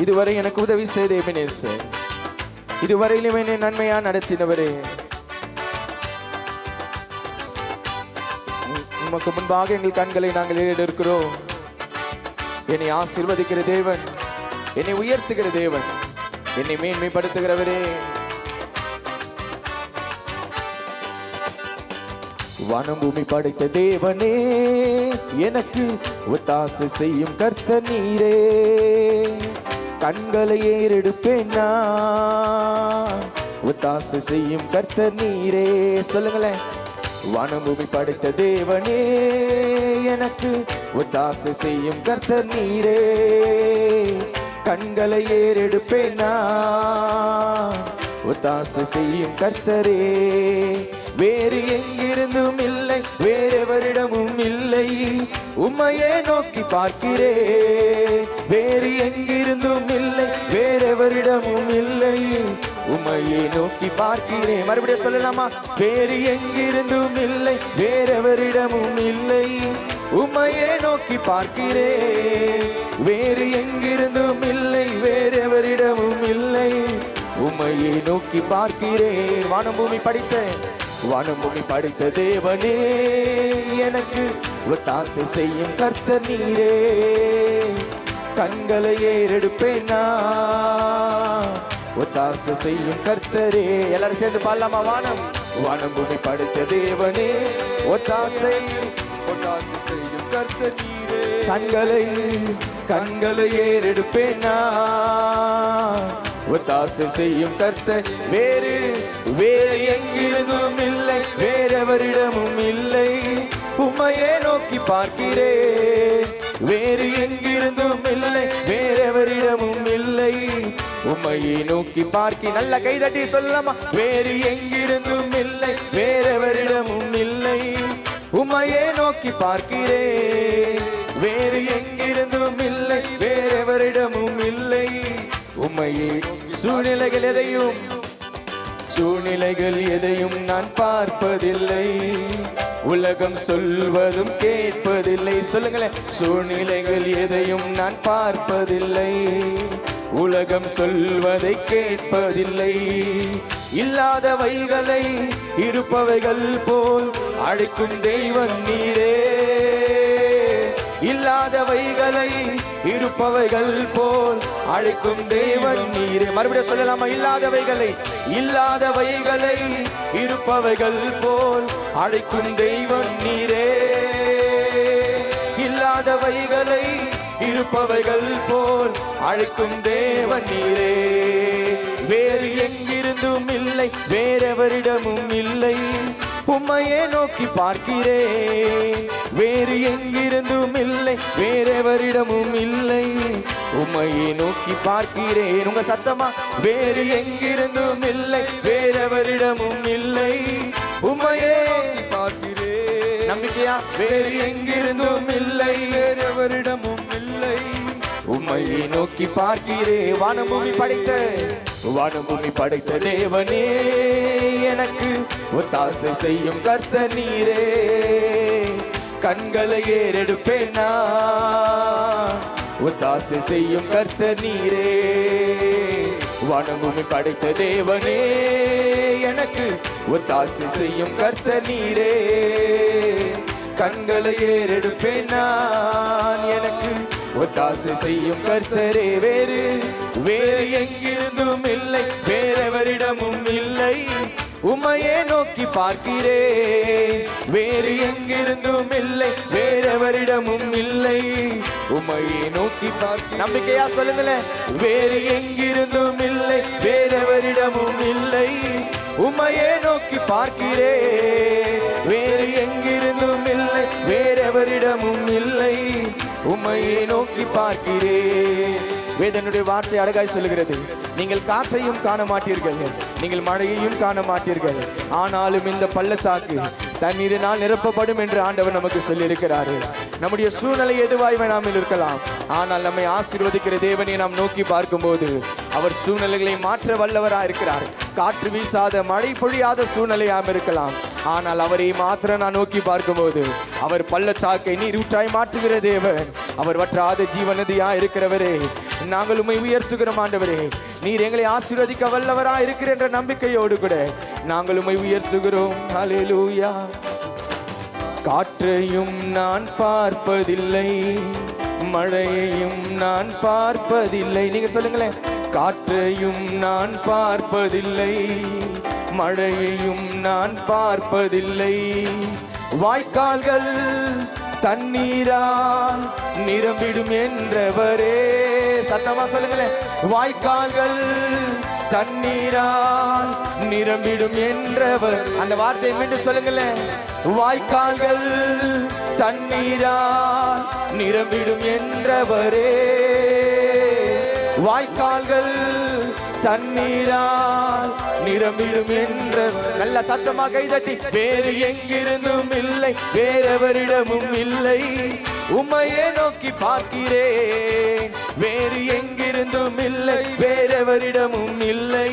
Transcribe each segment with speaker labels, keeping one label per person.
Speaker 1: இதுவரை எனக்கு உதவி செய்த எபினேசர். இதுவரையிலும் என்னை நன்மையா நடத்தினவரே. உமக்கு முன்பாக எங்கள் கண்களை நாங்கள் ஏறெடுக்கிறோம். என்னை ஆசீர்வதிக்கிற தேவன் என்னை உயர்த்துகிற தேவன் என்னை மேன்மைப்படுத்துகிறவரே. வானம் பூமி படைத்த தேவனே எனக்கு ஒத்தாசை செய்யும் கர்த்த நீரே. கண்களை ஏறெடுப்பேன் நான். ஒத்தாசை செய்யும் கர்த்த நீரே. சொல்லுங்களேன். வானம் படைத்த தேவனே எனக்கு ஒத்தாசை செய்யும் கர்த்த நீரே. கண்களை ஏறெடுப்பேன் நான். ஒத்தாசை செய்யும் கர்த்தரே. வேறு எங்கிருந்தும் இல்லை வேறெவரிடமும் இல்லை. உம்மையே நோக்கி பார்க்கிறே வேறு எங்கிருந்தும் இல்லை வேறெவரிடமும் இல்லை. உமையை நோக்கி பார்க்கிறேன். மறுபடியும் சொல்லலாமா? வேறு எங்கிருந்தும் இல்லை வேறெவரிடமும் இல்லை. உமையை நோக்கி பார்க்கிறேன். வேறு எங்கிருந்தும் இல்லை வேறெவரிடமும் இல்லை. உமையை நோக்கி பார்க்கிறேன். வானபூமி படித்த வானபூமி படித்த தேவனே எனக்கு ஒத்தாசை செய்யும் கர்த்த நீரே. கண்களை ஏறெடுப்பேன்? நான் ஒத்தாசை செய்யும் கர்த்தரே. எல்லாரும் சேர்ந்து பாடலாமா? வானம். வானம் பூமி படைத்த தேவனே. ஒத்தாசை. ஒத்தாசு செய்யும் கர்த்த நீரே. கண்களை கண்களை ஏறெடுப்பேன்? நான் செய்யும் கர்த்தர் வேறு வேறு எங்கிருந்தும் இல்லை. வேறெவரிடமும் இல்லை. உம்மையே நோக்கி பார்க்கிறேன். வேறு எங்கிருந்தும் இல்லை வேறெவரிடமும் இல்லை. உம்மையை நோக்கி பார்க்க நல்ல கைதட்டி சொல்லமா வேறு எங்கிருந்தும் இல்லை வேறெவரிடமும் இல்லை. உமையே நோக்கி பார்க்கிறேன் வேறு எங்கிருந்தும் இல்லை வேறெவரிடமும் இல்லை. உமையே சூழ்நிலைகள் எதையும் சூழ்நிலைகள் எதையும் நான் பார்ப்பதில்லை. உலகம் சொல்வதும் கேட்பதில்லை. சொல்லுங்களேன் சூழ்நிலைகள் எதையும் நான் பார்ப்பதில்லை. உலகம் சொல்வதை கேட்பதில்லை. இல்லாதவைகளை இருப்பவைகள் போல் அழைக்கும் தெய்வம் நீரே. இல்லாதவைகளை இருப்பவைகள் போல் அழைக்கும் தேவன் நீரே. மறுபடியும் சொல்லலாமா? இல்லாதவைகளை இல்லாதவைகளை இருப்பவைகள் போல் அழைக்கும் தெய்வம் நீரே. இல்லாதவைகளை இருப்பவைகள் போல் அழைக்கும் தேவன் நீரே. வேறு எங்கிருந்தும் இல்லை வேறெவரிடமும் இல்லை. உம்மையே நோக்கி பார்க்கிறேன் வேறு எங்கிருந்தும் இல்லை வேறெவரிடமும் இல்லை. உம்மையே நோக்கி பார்க்கிறேன் உங்க சத்தமா? வேறு எங்கிருந்தும் இல்லை வேறெவரிடமும் இல்லை. உம்மையே நோக்கி பார்க்கிறேன் நம்பிக்கையா? வேறு எங்கிருந்தும் இல்லை வேறெவரிடமும் இல்லை. உம்மையை நோக்கி பார்க்கிறேன் வானபூமி படைத்த வானபூமி படைத்த தேவனே எனக்கு ஒத்தாசை செய்யும் கர்த்த நீரே. கண்களை ஏறெடுப்பேனா? நான் ஒத்தாசை செய்யும் கர்த்த நீரே. வானபூமி படைத்த தேவனே எனக்கு ஒத்தாசை செய்யும் கர்த்த நீரே. கண்களை ஏறெடுப்பேன்? நான் எனக்கு ஒத்தாசை செய்யும் கர்த்தரே வேறு வேறு எங்கிருந்தும் இல்லை வேறெவரிடமும் இல்லை. உமையே நோக்கி பார்க்கிறேன் வேறு எங்கிருந்தும் இல்லை வேறவரிடமும் இல்லை. உம்மையே நோக்கி பார்க்க நம்பிக்கையா சொல்லுங்களேன். வேறு எங்கிருந்தும் இல்லை வேறவரிடமும் இல்லை. உமையே நோக்கி பார்க்கிறேன் வேறு எங்கிருந்தும் இல்லை வேறவரிடமும் இல்லை. உம்மையே நோக்கி பார்க்கிறேன் வேதனுடைய வார்த்தை அழகாய் சொல்லுகிறது. நீங்கள் காற்றையும் காண மாட்டீர்கள் நீங்கள் மழையையும் காண மாட்டீர்கள் ஆனாலும் இந்த பள்ளத்தாக்கு தண்ணீரினால் நிரப்பப்படும் என்று ஆண்டவர் நமக்கு சொல்லியிருக்கிறாரு. நம்முடைய சூழ்நிலை எதுவாய் வேணாமல் இருக்கலாம். ஆனால் நம்மை ஆசீர்வதிக்கிற தேவனை நாம் நோக்கி பார்க்கும்போது அவர் சூழ்நிலைகளை மாற்ற வல்லவராக இருக்கிறார் காற்று வீசாத மழை பொழியாத சூழ்நிலையாம் இருக்கலாம். ஆனால் அவரை மாத்திர நான் நோக்கி பார்க்கும்போது அவர் பள்ளத்தாக்கை நீரூற்றாய் மாற்றுகிற தேவன். அவர் வற்றாத ஜீவநதியா இருக்கிறவரே நாங்கள் உண்மை உயர்த்துகிறோம் ஆண்டவரே. நீர் எங்களை ஆசீர்வதிக்க வல்லவரா இருக்கிற என்ற நம்பிக்கையோடு கூட நாங்கள் உண்மை உயர்த்துகிறோம். ஹalleluya. காற்றையும் நான் பார்ப்பதில்லை மழையையும் நான் பார்ப்பதில்லை. நீங்க சொல்லுங்களேன் காற்றையும் நான் பார்ப்பதில்லை. மழையையும் நான் பார்ப்பதில்லை. வாய்க்கால்கள் தண்ணீரால் நிரம்பிடும் என்றவரே. சத்தமா சொல்லுங்களேன் வாய்க்கால்கள் தண்ணீரால் நிரம்பிடும் என்றவர். அந்த வார்த்தையை மீண்டும் சொல்லுங்களேன் வாய்க்கால்கள் தண்ணீரால் நிரம்பிடும் என்றவரே. வாய்க்கால்கள் தண்ணீரால் நிரம்பிடும் என்ற நல்ல சத்தமா கைதட்டி வேறு எங்கிருந்தும் இல்லை வேறெவரிடமும் இல்லை. உமையே நோக்கி பார்க்கிறேன் வேறு எங்கிருந்தும் இல்லை வேறெவரிடமும் இல்லை.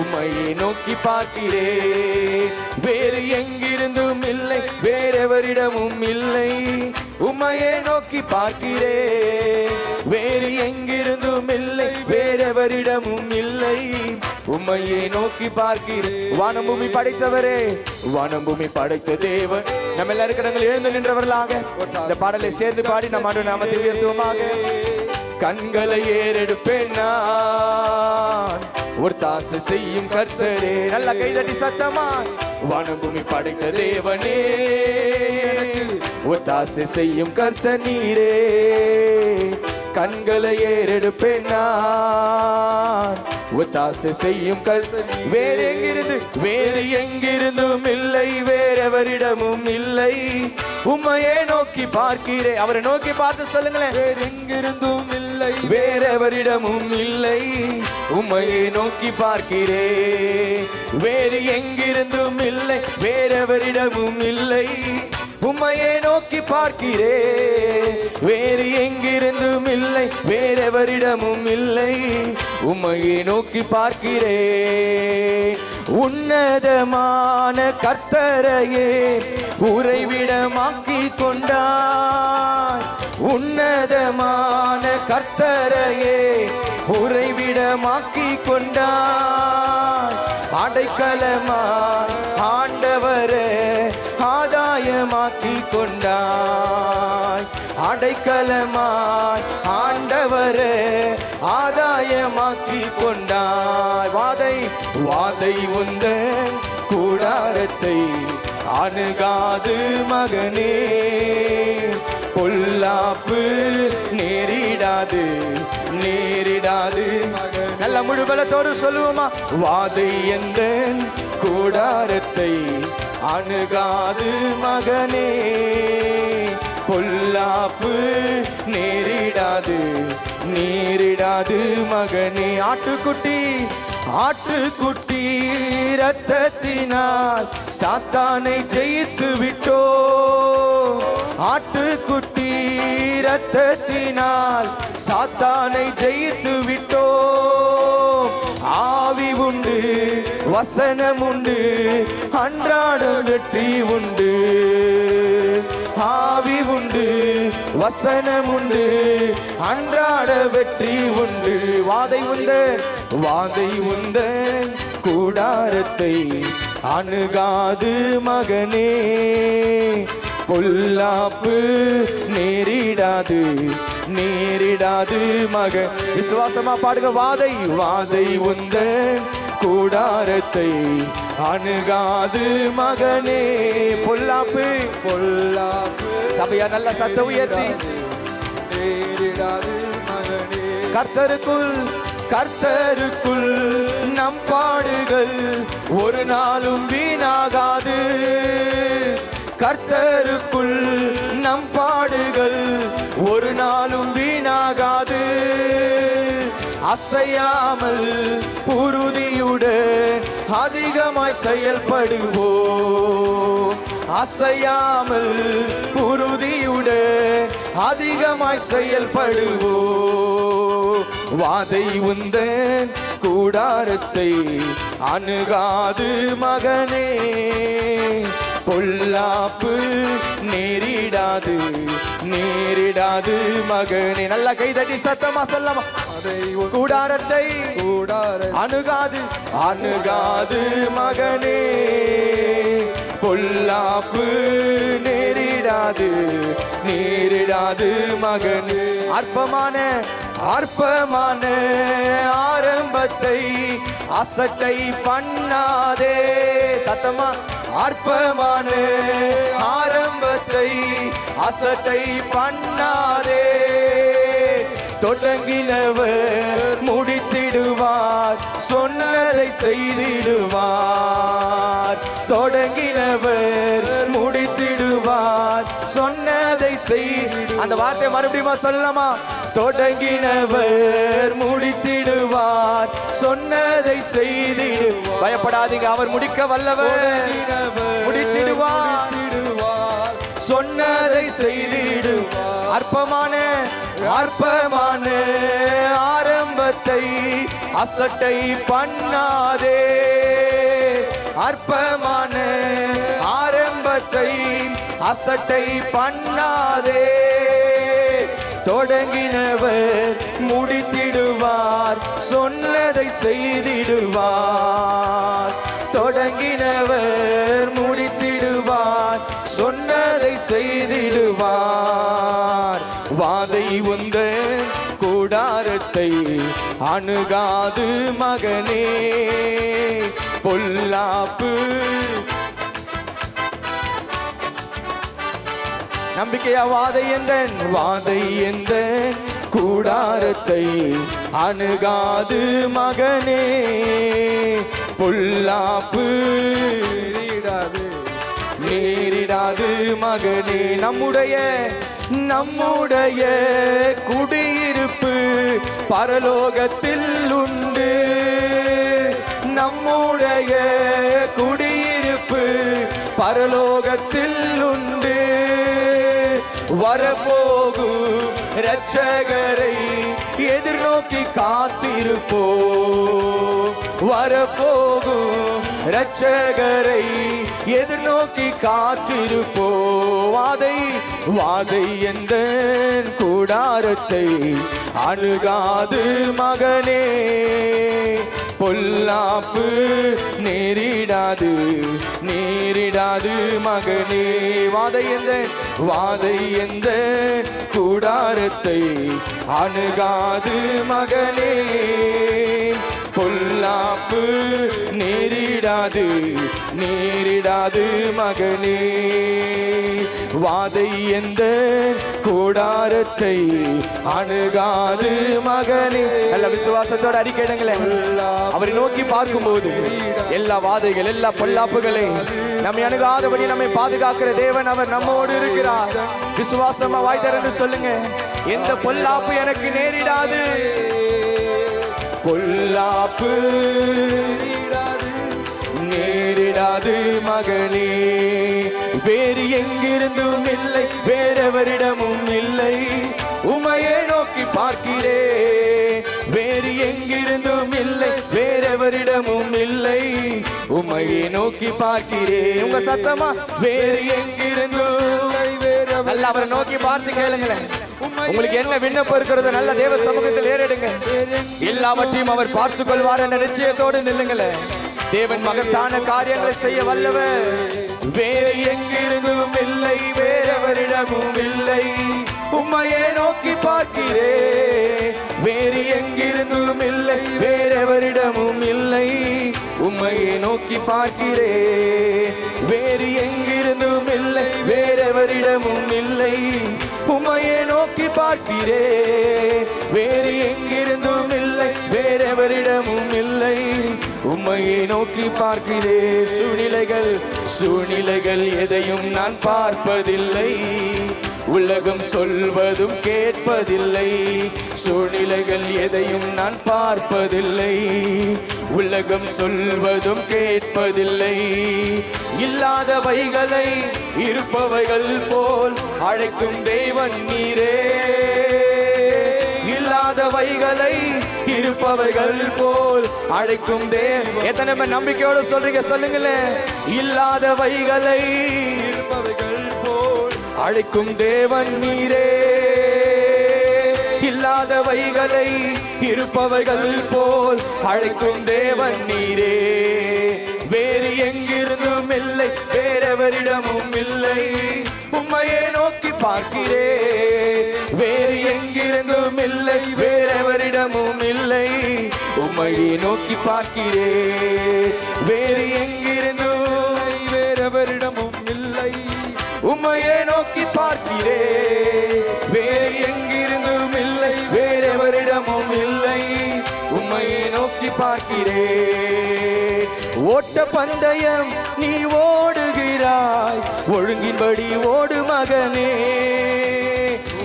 Speaker 1: உமையை நோக்கி பார்க்கிறேன் வேறு எங்கிருந்தும் இல்லை வேறெவரிடமும் இல்லை. உம்மையே நோக்கி பார்க்கிறேன் வேறு எங்கிருந்தும் இல்லை வேறெவரிடமும் இல்லை. உம்மையை நோக்கி பார்க்கிறேன் வானம் பூமி படைத்தவரே. வானம் பூமி படைத்த தேவன் நம்ம எல்லாரும் கடங்கள் எழுந்து நின்றவர்களாக. இந்த பாடலை சேர்ந்து பாடி நம்ம ஆண்டு நாமத்தை உயர்த்துவோமாக. கண்களை ஏறெடுப்பேன் நான். ஒரு தாசு செய்யும் கர்த்தரே. நல்ல கைதட்டி சத்தமா வானம் பூமி படைத்த தேவனே. எனக்கு செய்யும் கர்த்த நீரே. கண்களை ஏறெடுப்பேன் நான் ஒத்தாசை செய்யும் கர்த்த வேறு எங்கிருந்து? வேறு எங்கிருந்தும் இல்லை வேறெவரிடமும் இல்லை. உம்மையே நோக்கி பார்க்கிறேன் அவரை நோக்கி பார்த்து சொல்லுங்களேன். வேறு எங்கிருந்தும் இல்லை வேறெவரிடமும் இல்லை. உம்மையை நோக்கி பார்க்கிறேன் வேறு எங்கிருந்தும் இல்லை வேறெவரிடமும் இல்லை. உம்மையே நோக்கி பார்க்கிறேன் வேறு எங்கிருந்தும் இல்லை வேறெவரிடமும் இல்லை. உம்மையே நோக்கி பார்க்கிறேன் உன்னதமான கர்த்தரையே உறைவிடமாக்கி கொண்டான் உன்னதமான கர்த்தரையே உறைவிடமாக்கி கொண்டாய் அடைக்கலமாய் ஆண்டவரே ஆதாயமாக்கி கொண்டாய் அடைக்கலமாய் ஆண்டவரே ஆதாயமாக்கி கொண்டாய் வாதை வாதை உந்த கூடாரத்தை அணுகாது மகனே. பொல்லாப்பு நேரிடாது நேரிடாது. நல்ல முழுபலத்தோடு சொல்லுவோமா? வாதை எந்த கூடாரத்தை அணுகாது மகனே. பொல்லாப்பு நேரிடாது நேரிடாது மகனே. ஆட்டுக்குட்டி ஆட்டுக்குட்டி ரத்தத்தினால் சாத்தானை ஜெயித்து விட்டோ ஆட்டுக்குட்டி ரத்தத்தினால் சாத்தானை ஜெயித்து விட்டோம். ஆவி உண்டு வசனம் உண்டு அன்றாடம் வெற்றி உண்டு. ஆவி உண்டு வசனம் உண்டு அன்றாட வெற்றி உண்டு. வாதை உந்த வாதை உந்த கூடாரத்தை அணுகாது மகனே. பொல்லாப்பு நேரிடாது நேரிடாது மக. விசுவாசமா பாடுங்க வாதை வாதை உந்த கூடாரத்தை அணுகாது மகனே. பொல்லாப்பு பொல்லாப்பு சபையா நல்ல சத்த உயர்த்தி. நேரிடாது மகனே. கர்த்தருக்குள் கர்த்தருக்குள் நம் பாடுகள் ஒரு நாளும் வீணாகாது. கர்த்தருக்குள் நம் பாடுகள் ஒரு நாளும் வீணாகாது. அசையாமல் உறுதியுடன் அதிகமாய் செயல்படுவோம். அசையாமல் உறுதியுடன் அதிகமாய் செயல்படுவோம். வாதை உந்தன் கூடாரத்தை அணுகாது மகனே. பொல்லாப்பு நேரிடாது நேரிடாது மகனே. நல்லா கைதட்டி சத்தமா சொல்லமா கூடாரத்தை
Speaker 2: கூடார
Speaker 1: அணுகாது அணுகாது மகனே. பொல்லாப்பு நேரிடாது நேரிடாது மகனே. அற்பமான அற்பமான ஆரம்பத்தை அசட்டை பண்ணாதே. சத்தமா? அற்பமான ஆரம்பத்தை அசட்டை பண்ணாதே. தொடங்கினவர் முடித்திடுவார் சொன்னதை செய்திடுவார். தொடங்கினவர் முடி முடித்திடுவார் சொன்னதை செய். அந்த வார்த்தை மறுபடியும் சொல்லலாமா? தொடங்கினவர் முடித்திடுவார். சொன்னதை செய்திடு. பயப்படாதீங்க அவர் முடிக்க வல்லவர். முடித்திடுவார். சொன்னதை செய்திடு. அற்பமான அற்பமான ஆரம்பத்தை அசட்டை பண்ணாதே. அற்பமான ஆரம்பத்தை அசட்டை பண்ணாதே. தொடங்கினவர் முடித்திடுவார் சொன்னதை செய்திடுவார். தொடங்கினவர் முடித்திடுவார் சொன்னதை செய்திடுவார். வாதை உந்த கூடாரத்தை அணுகாது மகனே. பொல்லாப்பு நம்பிக்கையா வாதை எந்தன் வாதை எந்த கூடாரத்தை அணுகாது மகனே. பொல்லாப்பு
Speaker 2: நேரிடாது
Speaker 1: நேரிடாது மகனே. நம்முடைய நம்முடைய குடியிருப்பு பரலோகத்தில் உண்டு. நம்முடைய குடியிருப்பு பரலோகத்தில் வரப்போகும் இரட்சகரை எதிர்நோக்கி காத்திருப்போ வரப்போகும் இரட்சகரை எதிர்நோக்கி காத்திருப்போ வாதை வாதை எந்த கூடாரத்தை அணுகாது மகனே. பொல்லாப்பு நேரிடாது நேரிடாது மகனே. வாதை எந்த வாதை எந்த கூடாரத்தை அணுகாது மகனே. பொல்லாப்பு நேரிடாது நேரிடாது மகனே. வாதை எந்த கூடாரத்தை அணுகாது மகனே. நல்ல விசுவாசத்தோட அறிக்கையிடுங்களேன் அவரை நோக்கி பார்க்கும்போது எல்லா வாதைகள் எல்லா பொல்லாப்புகளை நம்மை அணுகாதபடி நம்மை பாதுகாக்கிற தேவன் அவர் நம்மோடு இருக்கிறார். விசுவாசமா வாய் திறந்து சொல்லுங்க. எந்த பொல்லாப்பு எனக்கு நேரிடாது. பொல்லாப்பு நேரிடாது. நேரிடாது மகனே. வேறு எங்கிருந்தும் இல்லை வேறெவரிடமும் இல்லை. உமையை நோக்கி பார்க்கிறே வேறு எங்கிருந்தும் இல்லை வேறெவரிடமும் இல்லை. உமையை நோக்கி பார்க்கிறேன் உங்க சத்தமா? வேறு எங்கிருந்தும் நல்லா அவரை நோக்கி பார்த்து கேளுங்களேன். உங்களுக்கு என்ன விண்ணப்பம் இருக்கிறது நல்ல தேவ சமூகத்தில் ஏறிடுங்க. எல்லாவற்றையும் அவர் பார்த்துக் கொள்வார் என்ற நிச்சயத்தோடு நில்லுங்களேன். தேவன் மகத்தான காரியங்களை செய்ய வல்லவர். வேறு எங்கிருந்தும் இல்லை வேறவரிடமும் இல்லை. உம்மையே நோக்கி பார்க்கிறே. வேறு எங்கிருந்தும் இல்லை வேறவரிடமும் இல்லை. உம்மையே நோக்கி பார்க்கிறே. வேறு எங்கிருந்தும் இல்லை வேறவரிடமும் இல்லை. உம்மையே நோக்கி பார்க்கிறே. வேறு எங்கிருந்தும் இல்லை வேறவரிடமும் இல்லை. உம்மையை நோக்கி பார்க்கிறே சூழ்நிலைகள் சூழ்நிலைகள் எதையும் நான் பார்ப்பதில்லை. உலகம் சொல்வதும் கேட்பதில்லை. சூழ்நிலைகள் எதையும் நான் பார்ப்பதில்லை. உலகம் சொல்வதும் கேட்பதில்லை. இல்லாதவைகளை இருப்பவைகள் போல் அழைக்கும் தேவன் நீரே. இல்லாத இல்லாதவைகளை இருப்பவைகள் போல் அழைக்கும் தே எத்தனை பேர் நம்பிக்கையோட சொல்றீங்க சொல்லுங்களேன். இல்லாதவைகளை
Speaker 2: இருப்பவைகள் போல்
Speaker 1: அழைக்கும் தேவன் நீரே. இல்லாதவைகளை இருப்பவைகள் போல் அழைக்கும் தேவன் நீரே. வேறு எங்கிருந்தும் இல்லை வேறெவரிடமும் இல்லை. உம்மையே நோக்கி பார்க்கிறே. வேறு எங்கிருந்தும் இல்லை வேறெவரிடமும் இல்லை. உம்மையே நோக்கி பார்க்கிறே. வேறு எங்கிருந்தும்
Speaker 2: வேறெவரிடமும் இல்லை.
Speaker 1: உம்மையே நோக்கி பார்க்கிறே. வேறு எங்கிருந்தும் இல்லை வேறெவரிடமும் இல்லை. உம்மையே நோக்கி பார்க்கிறேன் ஓட்ட பந்தயம் நீ ஓடுகிறாய். ஒழுங்கின்படி ஓடு மகனே.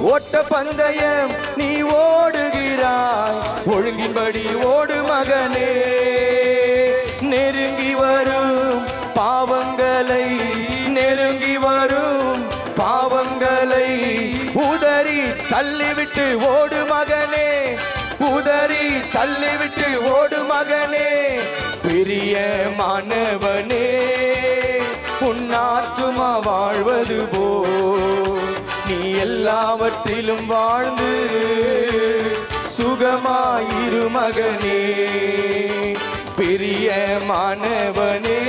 Speaker 1: ஓட்ட பந்தயம் நீ ஓடுகிறாய். ஒழுங்கின்படி ஓடு மகனே. நெருங்கி வரும் பாவங்களை நெருங்கி வரும் பாவங்களை. உதறி தள்ளிவிட்டு ஓடு மகனே. உதறி தள்ளிவிட்டு ஓடு மகனே. பெரிய மாணவனே உன்னாத்துமா வாழ்வது போ. நீ எல்லாவற்றிலும் வாழ்ந்து சுகமாயிரு மகனே. பெரிய மாணவனே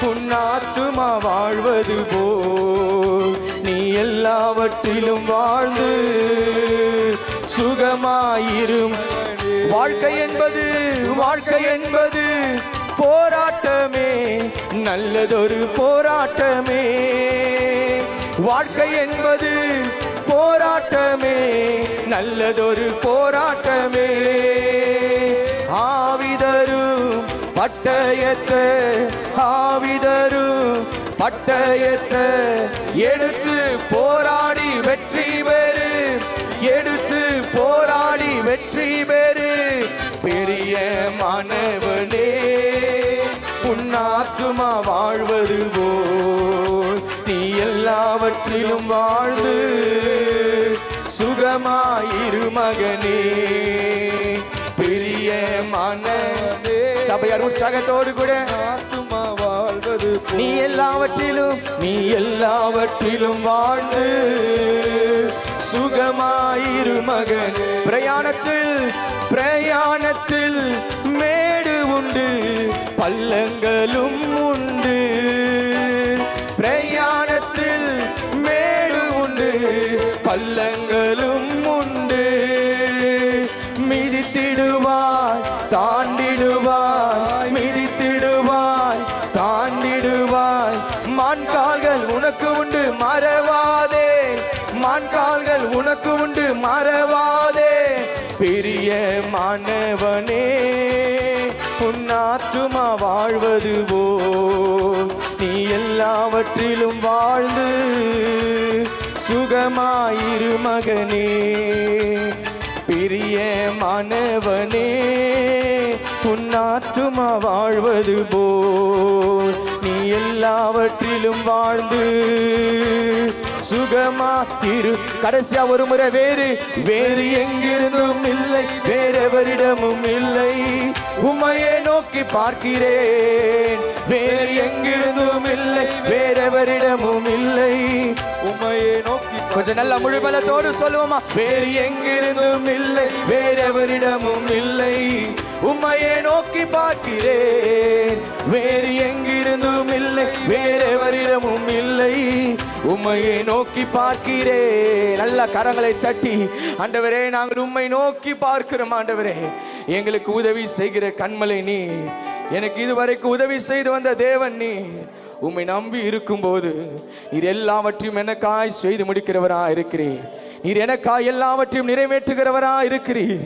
Speaker 1: உன்னாத்துமா வாழ்வது போ. நீ எல்லாவற்றிலும் வாழ்ந்து சுகமாயிரும் வாழ்க்கை என்பது வாழ்க்கை என்பது போராட்டமே நல்லதொரு போராட்டமே. வாழ்க்கை என்பது போராட்டமே நல்லதொரு போராட்டமே. ஆவிதரும் பட்டயத்தை ஆவிதரும் பட்டயத்தை எடுத்து போராடி வெற்றி பெறு எடுத்து போராடி வெற்றி பெறு. பெரிய மாணவனே உன்னாத்துமா வாழ்வது போல். நீ எல்லாவற்றிலும் வாழ்ந்து சுகமாயிரு மகனே. பெரிய மனதே சபையார் உற்சாகத்தோடு கூட
Speaker 2: ஆத்துமா வாழ்வது
Speaker 1: நீ எல்லாவற்றிலும் நீ எல்லாவற்றிலும் வாழ்ந்து சுகமாயிரு மகன். பிரயாணத்தில் பிரயாணத்தில் மேடு உண்டு பள்ளங்களும் உண்டு. பிரயாணத்தில் மேடு உண்டு பள்ளங்களும் உண்டு. மிதித்திடுவாய் தாண்டிடுவாய் மிதித்திடுவாய் தாண்டிடுவாய். மான்கால்கள் உனக்கு உண்டு மறவாதே. மான்கால்கள் உனக்கு உண்டு மறவாதே. மாணவனே உன்னாத்துமா வாழ்வது போ நீ எல்லாவற்றிலும் வாழ்ந்து சுகமாயிரு மகனே. பெரிய மாணவனே உன்னாத்துமா வாழ்வது போ நீ எல்லாவற்றிலும் வாழ்ந்து சுகமா இரு. கடைசியா ஒரு முறை வேறு. வேறு எங்கிருந்தும் இல்லை. வேறெவரிடமும் இல்லை. உமையை நோக்கி பார்க்கிறேன். வேறு எங்கிருந்தும் இல்லை. வேறெவரிடமும் இல்லை.
Speaker 2: உமையை நோக்கி
Speaker 1: கொஞ்சம் நல்ல முழுபலத்தோடு சொல்லுவோமா? வேறு எங்கிருந்தும் இல்லை. வேறெவரிடமும் இல்லை. உம்மையே நோக்கி பார்க்கிறேன். வேறு எங்கிருந்தும் இல்லை வேறெவரிடமும் இல்லை. உம்மையே நோக்கி பார்க்கிறேன். நல்ல கரங்களை தட்டி ஆண்டவரே நாங்கள் உம்மை நோக்கி பார்க்கிறோம் ஆண்டவரே. எங்களுக்கு உதவி செய்கிற கண்மலை நீ எனக்கு இதுவரைக்கும் உதவி செய்து வந்த தேவன் நீ உம்மை நம்பி இருக்கும்போது நீர் எல்லாவற்றையும் எனக்காய் செய்து முடிக்கிறவரா இருக்கிறீர் நீர் எனக்காய் எல்லாவற்றையும் நிறைவேற்றுகிறவரா இருக்கிறீர்